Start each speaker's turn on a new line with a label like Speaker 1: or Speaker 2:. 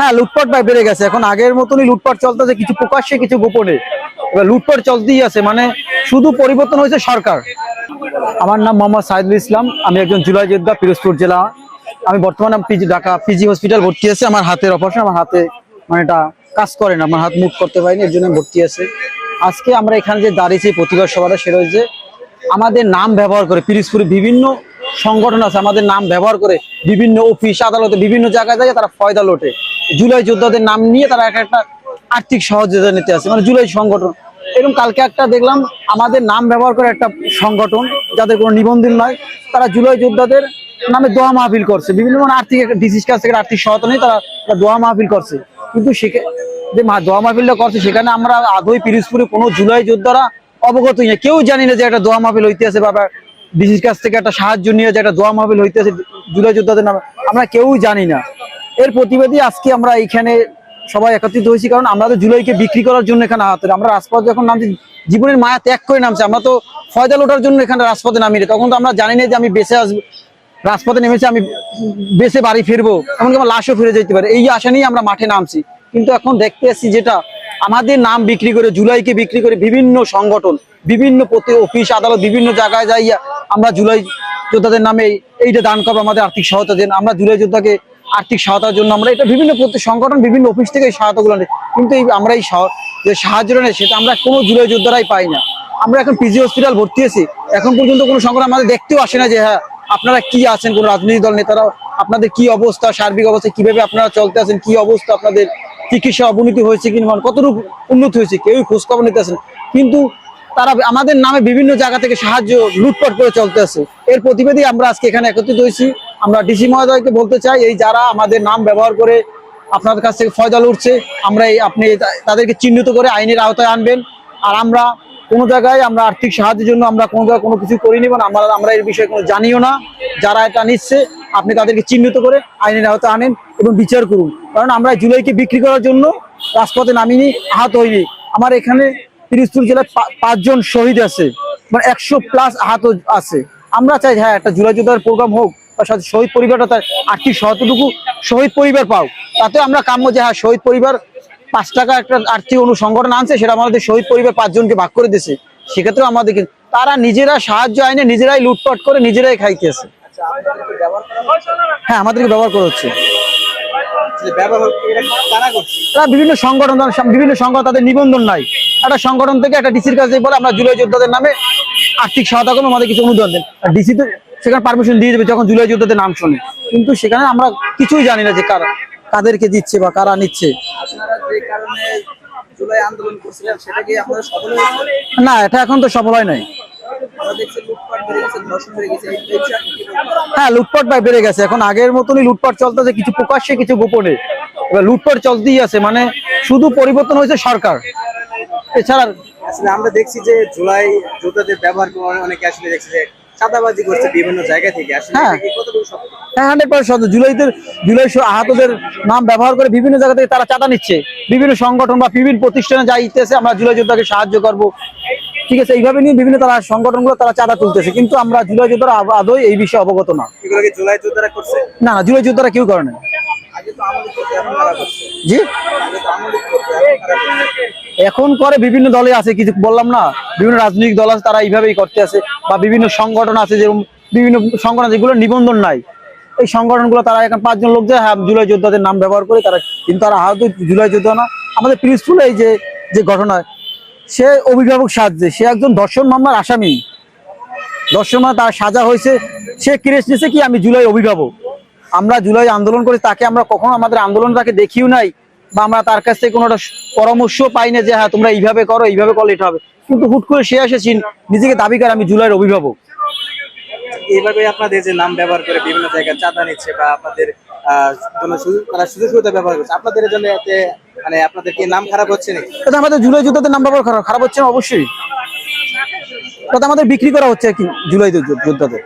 Speaker 1: হ্যাঁ লুটপাট ভাই বেড়ে গেছে। এখন আগের মতনই লুটপাট চলতেছে, কিছু প্রকাশ্যে, কিছু গোপনে। এবার লুটপাট চলতেই আছে মানে শুধু পরিবর্তন হয়েছে সরকার। আমার নাম মোহাম্মদ সাইদুল ইসলাম, আমি একজন জুলাই যোদ্ধা, পিরোজপুর জেলা। আমি বর্তমানে পিজি, ঢাকা পিজি হসপিটাল ভর্তি আছে। আমার হাতের অপারেশন আমার হাতে মানে এটা কাজ করে না, আমার হাত মুখ করতে পারিনি, এর জন্য ভর্তি আছে। আজকে আমরা এখানে যে দাঁড়িয়েছি প্রতিবাদ সভাটা, সেটা হচ্ছে আমাদের নাম ব্যবহার করে, পিরিজপুরে বিভিন্ন সংগঠন আছে, আমাদের নাম ব্যবহার করে বিভিন্ন অফিস, আদালতে বিভিন্ন জায়গায় যায় তারা ফয়দা লোটে। জুলাই যোদ্ধাদের নাম নিয়ে তারা এক একটা আর্থিক সহযোগিতা নিতে আসে। মানে জুলাই সংগঠন। এরকম কালকে একটা দেখলাম, আমাদের নাম ব্যবহার করে একটা সংগঠন, যাদের কোনো নিবন্ধন নয় তারা জুলাই যোদ্ধাদের নামে দোয়া মাহফিল করছে। বিভিন্ন মানে আর্থিক ডিসিস কাছ থেকে আর্থিক সহায়তা নিয়ে তারা দোয়া মাহফিল করছে। কিন্তু যে দোয়া মাহফিলটা করছে, সেখানে আমরা আদৌ পিরিজপুরে কোনো জুলাই যোদ্ধারা অবগতই না কেউ জানি না যে একটা দোয়া মাহফিল হইতে আছে বা ডিসির কাছ থেকে একটা সাহায্য নিয়ে যে একটা দোয়া মাহফিল হইতে আছে জুলাই যোদ্ধাদের নামে। আমরা কেউই জানি না। এর প্রতিবাদী আজকে আমরা এইখানে সবাই একত্রিত হয়েছি, কারণ আমরা তো জুলাইকে বিক্রি করার জন্য এখানে হাতে আমরা রাজপথ যখন নামছি, জীবনের মায়া ত্যাগ করে নামছি, আমরা তো ফয়দা লোটার জন্য এখানে রাজপথে নামিনি তখন তো আমরা জানি না যে আমি বেঁচে আসব, রাজপথে নেমেছি, আমি বেঁচে বাড়ি ফিরবো, এমনকি আমার লাশও ফিরে যেতে পারে। এই আশা নিয়ে আমরা মাঠে নামছি। কিন্তু এখন দেখতে আসছি যেটা, আমাদের নাম বিক্রি করে, জুলাইকে বিক্রি করে বিভিন্ন সংগঠন, বিভিন্ন প্রতি অফিস, আদালত, বিভিন্ন জায়গায় যাইয়া আমরা জুলাই যোদ্ধাদের নামে এইটা দান করব, আমাদের আর্থিক সহায়তা দেন। আমরা জুলাই যোদ্ধাকে আর্থিক সহায়তার জন্য আমরা এটা বিভিন্ন সংগঠন বিভিন্ন অফিস থেকে এই সহায়তাগুলো নেই কিন্তু এই আমরা এই যে সাহায্যটা নেই সেটা আমরা কোনো জুলাই যোদ্ধারাই পাই না। আমরা এখন পিজি হসপিটাল ভর্তি আছি এখন পর্যন্ত কোনো সংগঠন আমাদের দেখতেও আসে না যে হ্যাঁ আপনারা কি আছেন? কোন রাজনৈতিক দল নেতারা আপনাদের কি অবস্থা? সার্বিক অবস্থা? কীভাবে আপনারা চলতে আছেন? কি অবস্থা? আপনাদের চিকিৎসা অবনতি হয়েছে কি না কতটুকু উন্নত হয়েছে? কেউই খোঁজ খবর নিতে আসেন কিন্তু তারা আমাদের নামে বিভিন্ন জায়গা থেকে সাহায্য লুটপাট করে চলতে আছে এর প্রতিবাদী আমরা আজকে এখানে একত্রিত হয়েছি। আমরা ডিসি মহোদয়কে বলতে চাই, এই যারা আমাদের নাম ব্যবহার করে আপনাদের কাছ থেকে ফয়দা লুটছে আমরা এই আপনি তাদেরকে চিহ্নিত করে আইনের আওতায় আনবেন। আর আমরা কোনো জায়গায় আমরা আর্থিক সাহায্যের জন্য আমরা কোনো জায়গায় কোনো কিছু করিনি বা আমরা আমরা এর বিষয়ে কোনো জানিও না। যারা এটা নিচ্ছে, আপনি তাদেরকে চিহ্নিত করে আইনের আওতায় আনেন এবং বিচার করুন। কারণ আমরা জুলাইকে বিক্রি করার জন্য রাজপথে নামিনি, আহত হইনি। আমার এখানে পিরিজপুর জেলায় পাঁচজন শহীদ আছে মানে একশো প্লাস আহত আছে। আমরা চাই হ্যাঁ একটা জুলাই যোদ্ধার প্রোগ্রাম হোক সাথে শহীদ পরিবারটা তার আর্থিক সহায়তাটুকু শহীদ পরিবার পাও। তাতে আমরা কাম্য যে হ্যাঁ শহীদ পরিবার পাঁচ টাকা একটা আর্থিক অনুসংগঠন আনছে, সেটা আমাদের শহীদ পরিবার পাঁচজনকে ভাগ করে দিছে সেক্ষেত্রেও আমাদের কিন্তু- তারা নিজেরা সাহায্য আইনে নিজেরাই লুটপাট করে নিজেরাই খাইতেছে হ্যাঁ আমাদেরকে ব্যবহার করা হচ্ছে। বিভিন্ন সংগঠন বিভিন্ন সংগঠন তাদের নিবন্ধন নাই। একটা সংগঠন থেকে একটা ডিসির কাছে বলে আমরা জুলাই যোদ্ধাদের নামে আর্থিক সহায়তা করব, আমাদের কিছু অনুদান দেন। ডিসি তো সেখানে পারমিশন দিয়ে দেবে যখন জুলাই যোদ্ধাদের নাম শুনে। কিন্তু সেখানে আমরা কিছুই জানি না যে কারা, কাদেরকে দিচ্ছে বা কারা নিচ্ছে। না, এটা এখন তো সফল হয় নাই? হ্যাঁ লুটপাট ভাই বেড়ে গেছে। এখন আগের মতনই লুটপাট চলতেছে কিছু প্রকাশ্যে, কিছু গোপনে। এবার লুটপাট চলতেই আছে মানে শুধু পরিবর্তন হয়েছে সরকার। এছাড়া
Speaker 2: আমরা দেখছি যে জুলাই যোদ্ধাদের ব্যবহার অনেকে আসলে দেখছি যে চাঁদাবাজি করছে বিভিন্ন জায়গা থেকে। আসলে
Speaker 1: হ্যাঁ। হ্যাঁ হান্ড্রেড পার্সেন্ট জুলাইদের জুলাই আহতদের নাম ব্যবহার করে বিভিন্ন জায়গা থেকে তারা চাঁদা নিচ্ছে। বিভিন্ন সংগঠন বা বিভিন্ন প্রতিষ্ঠানে যা ইতেছে আমরা জুলাই যোদ্ধাকে সাহায্য করব। ঠিক আছে এইভাবে নিয়ে বিভিন্ন তারা সংগঠনগুলো তারা চাঁদা তুলতেছে। কিন্তু আমরা জুলাই যোদ্ধারা আদৌ এই বিষয়ে অবগত না।
Speaker 2: জুলাই যোদ্ধারা করছে?
Speaker 1: না না জুলাই যোদ্ধারা কেউ করে না। জি।
Speaker 2: এখন কারা
Speaker 1: বিভিন্ন দলে আছে, কিছু বললাম না, বিভিন্ন রাজনৈতিক দল আছে, তারা এইভাবেই করতে আছে, বা বিভিন্ন সংগঠন আছে, যেরকম বিভিন্ন সংগঠন যেগুলো নিবন্ধন নাই। এই সংগঠনগুলো তারা এখন পাঁচজন লোক যায় হ্যাঁ জুলাই যোদ্ধাদের নাম ব্যবহার করে তারা, কিন্তু তারা আহত, জুলাই যোদ্ধা না। আমাদের পিরিজপুরে এই যে যে ঘটনা, সে অভিভাবক সাহায্যে সে একজন দর্শন মামলার আসামি। দর্শন মামলা তার সাজা হয়েছে, সে কেস নিয়েছে কি, আমি জুলাই অভিভাবক। আমরা জুলাই আন্দোলন করি তাকে আমরা কখনো আমাদের আন্দোলন তাকে দেখিও নাই বা আমরা তার কাছ থেকে কোনো একটা পরামর্শ পাই না যে হ্যাঁ তোমরা এইভাবে করো এইভাবে করলে এটা হবে। কিন্তু হুট করে সে আসে নিজেকে দাবি করে আমি জুলাইয়ের অভিভাবক।
Speaker 2: এইভাবে আপনাদের যে নাম ব্যবহার করে বিভিন্ন জায়গায় চাঁদা নিচ্ছে বা আপনাদের জন্য সুযোগ তারা সুযোগ সুবিধা ব্যবহার করছে আপনাদের জন্য এতে মানে আপনাদের কি নাম খারাপ হচ্ছে
Speaker 1: এটা আমাদের জুলাই যোদ্ধাদের নাম ব্যবহার খারাপ খারাপ হচ্ছে না অবশ্যই। তাতে আমাদের বিক্রি করা হচ্ছে আর কি জুলাই যোদ্ধাদের